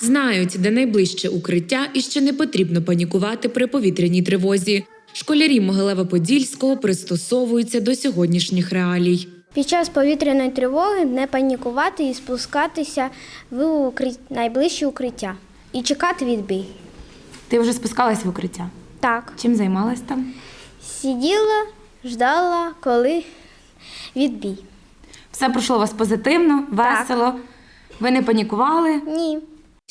Знають, де найближче укриття і ще не потрібно панікувати при повітряній тривозі. Школярі Могилева-Подільського пристосовуються до сьогоднішніх реалій. Під час повітряної тривоги не панікувати і спускатися в найближче укриття і чекати відбій. Ти вже спускалась в укриття. Так, Чим займалась там? сиділа, ждала, коли відбій. Все пройшло у вас позитивно, весело. Ви не панікували. Ні.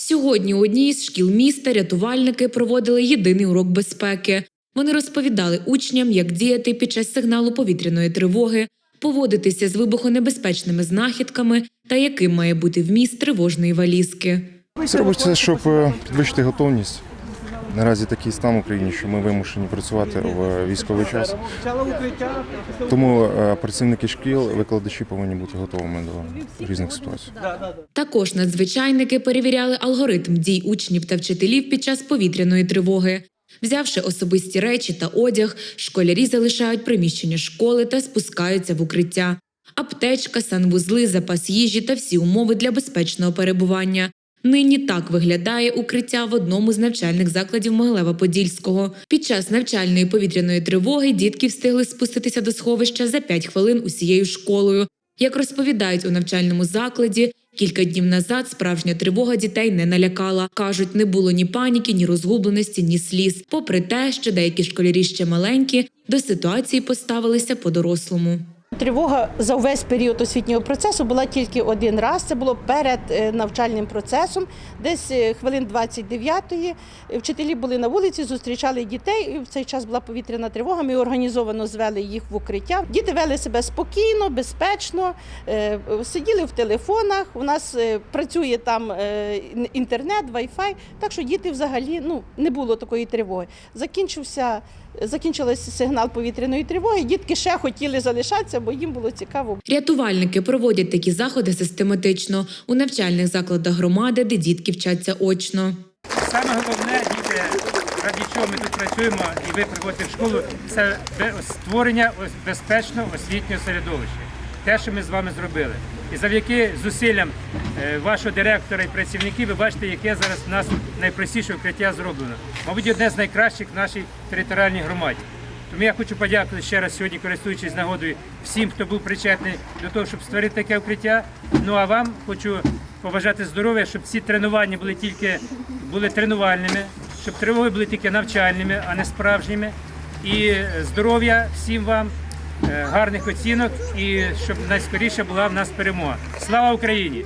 Сьогодні у одній із шкіл міста рятувальники проводили єдиний урок безпеки. Вони розповідали учням, як діяти під час сигналу повітряної тривоги, поводитися з вибухонебезпечними знахідками та яким має бути вміст тривожної валізки. Це робиться, щоб е, підвищити готовність. Наразі такий стан в Україні, що ми вимушені працювати в військовий час. Тому е, працівники шкіл, викладачі повинні бути готовими до різних ситуацій. Також надзвичайники перевіряли алгоритм дій учнів та вчителів під час повітряної тривоги. Взявши особисті речі та одяг, школярі залишають приміщення школи та спускаються в укриття. Аптечка, санвузли, запас їжі та всі умови для безпечного перебування. Нині так виглядає укриття в одному з навчальних закладів Могилева-Подільського. Під час навчальної повітряної тривоги дітки встигли спуститися до сховища за 5 хвилин усією школою. Як розповідають у навчальному закладі, кілька днів назад справжня тривога дітей не налякала. Кажуть, не було ні паніки, ні розгубленості, ні сліз. Попри те, що деякі школярі ще маленькі, до ситуації поставилися по-дорослому. Тривога за увесь період освітнього процесу була тільки один раз. Це було перед е, навчальним процесом. Десь е, хвилин 29-ї вчителі були на вулиці, зустрічали дітей. І в цей час була повітряна тривога. Ми організовано звели їх в укриття. Діти вели себе спокійно, безпечно, е, сиділи в телефонах. У нас е, працює там е, інтернет, вайфай. Так що діти взагалі ну не було такої тривоги. Закінчився. Закінчився сигнал повітряної тривоги. Дітки ще хотіли залишатися, бо їм було цікаво. Рятувальники проводять такі заходи систематично у навчальних закладах громади, де дітки вчаться очно. Саме головне, діти, раді чого ми тут працюємо і ви приходите в школу, це створення безпечного освітнього середовища. Те, що ми з вами зробили. І завдяки зусиллям е, вашого директора і працівників, ви бачите, яке зараз в нас найпростіше укриття зроблено. Мабуть, одне з найкращих в нашій територіальній громаді. Тому я хочу подякувати ще раз сьогодні, користуючись нагодою, всім, хто був причетний до того, щоб створити таке укриття. Ну а вам хочу побажати здоров'я, щоб ці тренування були тільки були тренувальними, щоб тривоги були тільки навчальними, а не справжніми. І здоров'я всім вам, е, гарних оцінок і щоб найскоріше була в нас перемога. Слава Україні!